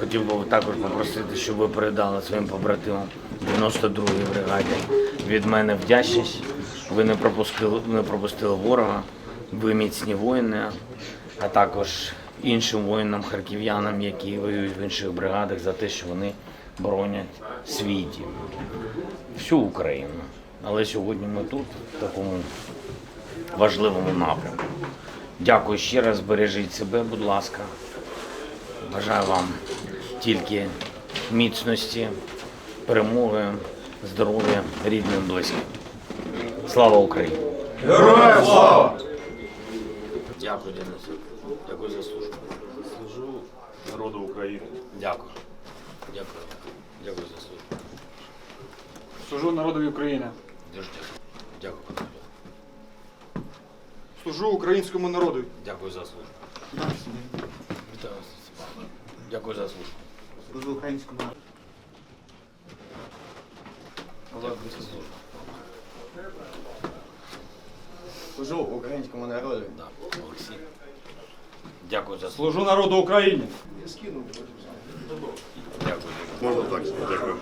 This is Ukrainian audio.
Хотів би також попросити, щоб ви передали своїм побратимам 92-й бригаді від мене вдячність. Ви не пропустили, не пропустили ворога, ви міцні воїни, а також іншим воїнам, харків'янам, які воюють в інших бригадах, за те, що вони боронять свій дім, всю Україну. Але сьогодні ми тут, в такому важливому напрямку. Дякую ще раз, бережіть себе, будь ласка. Бажаю вам тільки міцності, перемоги, здоров'я, рідним, близьким. Слава Україні! Героям слава! Дякую, Денис. Дякую за службу. Служу народу України. Дякую. Дякую. Дякую за службу. Служу народові України. Дуже дякую. Дякую, пане. Служу українському народу. Дякую за службу. Дякую за службу. Служу українському народу. Дякую за службу. Служу українському народу. Да. Олексій. Дякую за службу. Служу народу України. Дякую. Можна так, дякую.